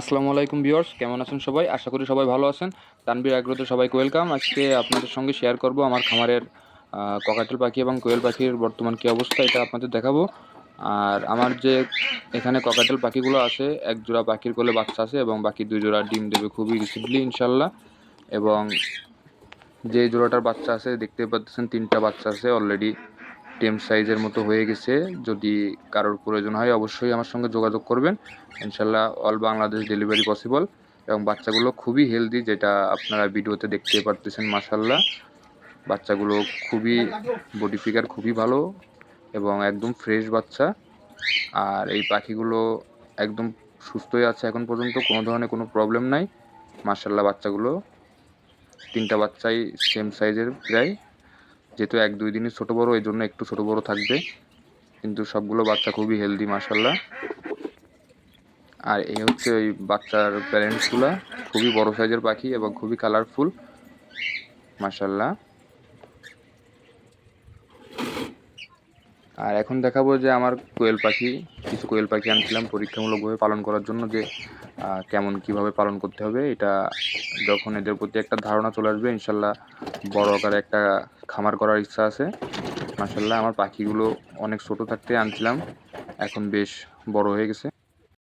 আসসালামু আলাইকুম ভিউয়ার্স, কেমন আছেন সবাই? আশা করি সবাই ভালো আছেন। তানবীর আগ্রহতে সবাইকে ওয়েলকাম। আজকে আপনাদের সঙ্গে শেয়ার করব আমার খামারের ককাটেল পাখি এবং কোয়েল পাখির বর্তমান কী অবস্থা, এটা আপনাদের দেখাবো। আর আমার যে এখানে ককাটেল পাখিগুলো আছে এক জোড়া পাখির কোলে বাচ্চা আছে এবং বাকি দুই জোড়া ডিম দেবে খুবই রিসেন্টলি ইনশাল্লাহ এবং যে জোড়াটার বাচ্চা আছে, দেখতে পাচ্ছেন তিনটা বাচ্চা আছে অলরেডি টেম সাইজের মতো হয়ে গেছে। যদি কারোর প্রয়োজন হয়, অবশ্যই আমার সঙ্গে যোগাযোগ করবেন। ইনশাল্লাহ অল বাংলাদেশ ডেলিভারি পসিবল এবং বাচ্চাগুলো খুবই হেলদি, যেটা আপনারা ভিডিওতে দেখতে পারতেছেন মাসাল্লাহ বাচ্চাগুলো খুবই বডি ফিগার খুবই ভালো এবং একদম ফ্রেশ বাচ্চা। আর এই পাখিগুলো একদম সুস্থই আছে এখন পর্যন্ত, কোনো ধরনের কোনো প্রবলেম নাই। মাসাল্লাহ বাচ্চাগুলো তিনটা বাচ্চাই সেম সাইজের প্রায়। যেহেতু এক দুই দিনই ছোটো বড়ো, এই জন্য একটু ছোটো বড়ো থাকবে। কিন্তু সবগুলো বাচ্চা খুবই হেলদি মাসাল্লাহ আর এই হচ্ছে ওই বাচ্চার প্যারেন্টসগুলা খুবই বড় সাইজের পাখি এবং খুবই কালারফুল মাসাল্লাহ আর এখন দেখাবো যে আমার কোয়েল পাখি, কিছু কোয়েল পাখি আনছিলাম পরীক্ষামূলকভাবে পালন করার জন্য যে কেমন কীভাবে পালন করতে হবে, এটা যখন এদের প্রতি একটা ধারণা চলে আসবে, ইনশাল্লাহ বড় আকারে একটা খামার করার ইচ্ছা আছে। মাসাল্লাহ আমার পাখিগুলো অনেক ছোট থাকতে আনছিলাম, এখন বেশ বড় হয়ে গেছে।